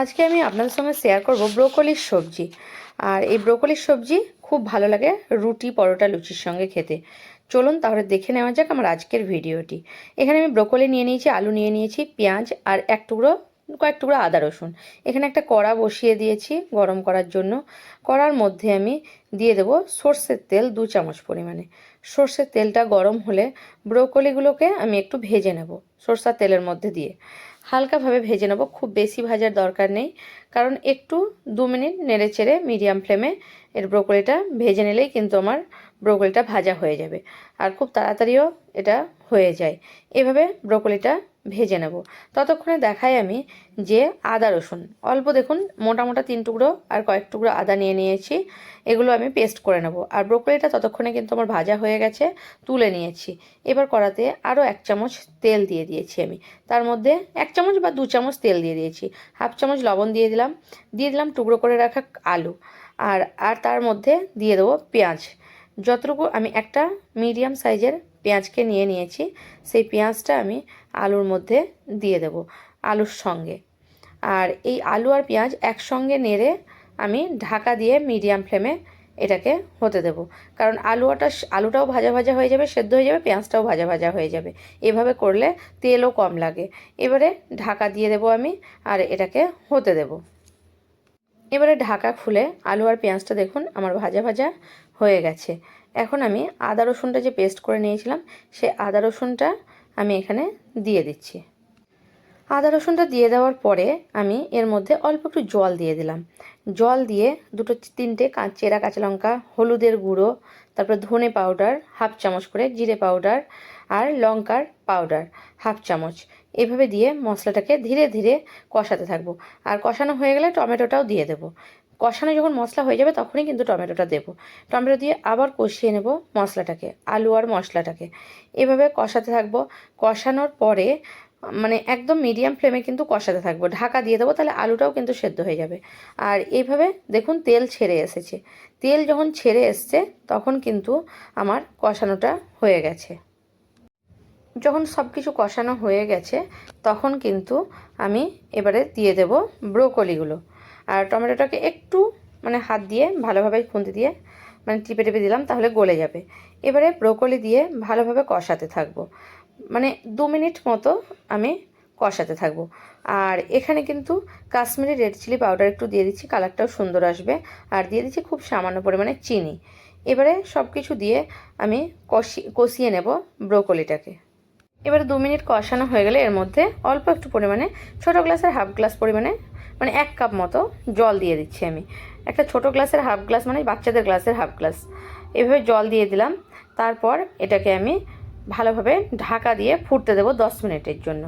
আজকে আমি আপনাদের সঙ্গে শেয়ার করব ব্রোকলির সবজি। আর এই ব্রোকলির সবজি খুব ভালো লাগে রুটি পরোটা লুচির সঙ্গে খেতে। চলুন তাহলে দেখে নেওয়া যাক আমার আজকের ভিডিওটি। এখানে আমি ব্রোকলি নিয়ে নিয়েছি, আলু নিয়ে নিয়েছি, পেঁয়াজ আর এক টুকরো, কয়েক টুকরো আদা রসুন। এখানে একটা কড়া বসিয়ে দিয়েছি গরম করার জন্য। কড়ার মধ্যে আমি দিয়ে দেবো সর্ষের তেল দু চামচ পরিমাণে। সর্ষের তেলটা গরম হলে ব্রোকলিগুলোকে আমি একটু ভেজে নেব, সর্ষার তেলের মধ্যে দিয়ে। হালকাভাবে ভেজে নেব, খুব বেশি ভাজার দরকার নেই, কারণ একটু দু মিনিট নেড়ে চেড়ে মিডিয়াম ফ্লেমে এর ব্রোকলিটা ভেজে নিলেই কিন্তু আমার ব্রোকলিটা ভাজা হয়ে যাবে, আর খুব তাড়াতাড়িও এটা হয়ে যায়। এভাবে ব্রোকলিটা ভেজে নেব। ততক্ষণে দেখাই আমি যে আদা, রসুন। অল্প দেখুন, মোটা মোটা তিন টুকরো আর কয়েক টুকরো আদা নিয়ে নিয়েছি। এগুলো আমি পেস্ট করে নেব। আর ব্রোকলিটা ততক্ষণে কিন্তু আমার ভাজা হয়ে গেছে, তুলে নিয়েছি। এবার কড়াতে আরও এক চামচ তেল দিয়ে দিয়েছি আমি। তার মধ্যে এক চামচ বা দু চামচ তেল দিয়ে দিয়েছি। হাফ চামচ লবণ দিয়ে দিলাম। দিয়ে দিলাম টুকরো করে রাখা আলু। আর আর তার মধ্যে দিয়ে দেবো পেঁয়াজ। যতটুকু আমি একটা মিডিয়াম সাইজের পেঁয়াজকে নিয়ে নিয়েছি, সেই পেঁয়াজটা আমি আলুর মধ্যে দিয়ে দেব, আলুর সঙ্গে। আর এই আলু আর পেঁয়াজ একসঙ্গে নেড়ে আমি ঢাকা দিয়ে মিডিয়াম ফ্লেমে এটাকে হতে দেব। কারণ আলুটা আলুটাও ভাজা ভাজা হয়ে যাবে, সেদ্ধ হয়ে যাবে, পেঁয়াজটাও ভাজা ভাজা হয়ে যাবে। এভাবে করলে তেলও কম লাগে। এবারে ঢাকা দিয়ে দেব আমি, আর এটাকে হতে দেব। এবারে ঢাকা খুলে আলু আর পেঁয়াজটা দেখুন, আমার ভাজা ভাজা হয়ে গেছে। এখন আমি আদা রসুনটা যে পেস্ট করে নিয়েছিলাম সে আদা রসুনটা আমি এখানে দিয়ে দিচ্ছি। আদা রসুনটা দিয়ে দেওয়ার পরে আমি এর মধ্যে অল্প একটু জল দিয়ে দিলাম। জল দিয়ে দুটো তিনটে চেরা কাঁচা লঙ্কা, হলুদের গুঁড়ো, তারপর ধনে পাউডার, হাফ চামচ করে জিরে পাউডার আর লঙ্কার পাউডার, হাফ চামচ। এভাবে দিয়ে মশলাটাকে ধীরে ধীরে কষাতে থাকব। আর কষানো হয়ে গেলে টমেটোটাও দিয়ে দেবো। কষানো যখন মশলা হয়ে যাবে তখনই কিন্তু টমেটোটা দেবো। টমেটো দিয়ে আবার কষিয়ে নেব মশলাটাকে, আলু আর মশলাটাকে। এভাবে কষাতে থাকব। কষানোর পরে মানে একদম মিডিয়াম ফ্লেমে কিন্তু কষাতে থাকব। ঢাকা দিয়ে দেবো তাহলে আলুটাও কিন্তু সেদ্ধ হয়ে যাবে। আর এইভাবে দেখুন তেল ছেড়ে এসেছে। তেল যখন ছেড়ে এসছে তখন কিন্তু আমার কষানোটা হয়ে গেছে। যখন সব কিছু কষানো হয়ে গেছে তখন কিন্তু আমি এবারে দিয়ে দেব ব্রোকলিগুলো। আর টমেটোটাকে একটু মানে হাত দিয়ে ভালোভাবে খুন্তি দিয়ে মানে টিপে টিপে দিলাম, তাহলে গলে যাবে। এবারে ব্রোকলি দিয়ে ভালোভাবে কষাতে থাকব। মানে দু মিনিট মতো আমি কষাতে থাকব। আর এখানে কিন্তু কাশ্মীরি রেড চিলি পাউডার একটু দিয়ে দিচ্ছি, কালারটাও সুন্দর আসবে। আর দিয়ে দিচ্ছি খুব সামান্য পরিমাণে চিনি। এবারে সব কিছু দিয়ে আমি কষি, কষিয়ে নেব ব্রোকলিটাকে। এবারে দু মিনিট কষানো হয়ে গেলে এর মধ্যে অল্প একটু পরিমাণে ছোটো গ্লাসের হাফ গ্লাস পরিমাণে মানে এক কাপ মতো জল দিয়ে দিচ্ছি আমি। একটা ছোট গ্লাসের হাফ গ্লাস মানে বাচ্চাদের গ্লাসের হাফ গ্লাস। এভাবে জল দিয়ে দিলাম। তারপর এটাকে আমি ভালোভাবে ঢাকা দিয়ে ফুটতে দেবো দশ মিনিটের জন্য।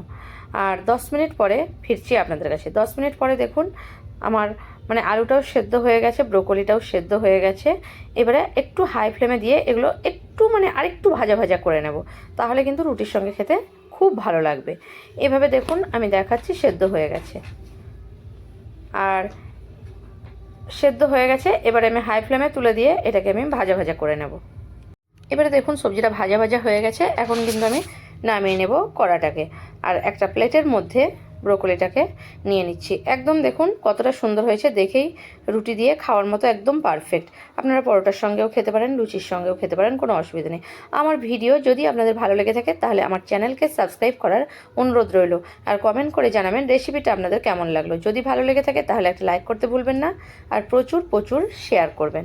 আর দশ মিনিট পরে ফিরছি আপনাদের কাছে। দশ মিনিট পরে দেখুন আমার মানে আলুটাও সেদ্ধ হয়ে গেছে, ব্রোকলিটাও সেদ্ধ হয়ে গেছে। এবারে একটু হাই ফ্লেমে দিয়ে এগুলো একটু মানে আরেকটু ভাজা ভাজা করে নেব। তাহলে কিন্তু রুটির সঙ্গে খেতে খুব ভালো লাগবে। এভাবে দেখুন, আমি দেখাচ্ছি, সেদ্ধ হয়ে গেছে। আর সেদ্ধ হয়ে গেছে, এবারে আমি হাই ফ্লেমে তুলে দিয়ে এটাকে আমি ভাজা ভাজা করে নেব। এবারে দেখুন, সবজিটা ভাজা ভাজা হয়ে গেছে। এখন কিন্তু আমি নামিয়ে নেব কড়াটাকে। আর একটা প্লেটের মধ্যে ব্রোকলিটাকে নিয়ে নিচ্ছি। একদম দেখুন কতটা সুন্দর হয়েছে, দেখেই রুটি দিয়ে খাওয়ার মতো একদম পারফেক্ট আপনারা পরোটার সঙ্গেও খেতে পারেন, লুচির সঙ্গেও খেতে পারেন, কোনো অসুবিধা নেই। আমার ভিডিও যদি আপনাদের ভালো লেগে থাকে, তাহলে আমার চ্যানেলকে সাবস্ক্রাইব করার অনুরোধ রইল। আর কমেন্ট করে জানাবেন রেসিপিটা আপনাদের কেমন লাগল। যদি ভালো লেগে থাকে, তাহলে একটা লাইক করতে ভুলবেন না। আর প্রচুর প্রচুর শেয়ার করবেন।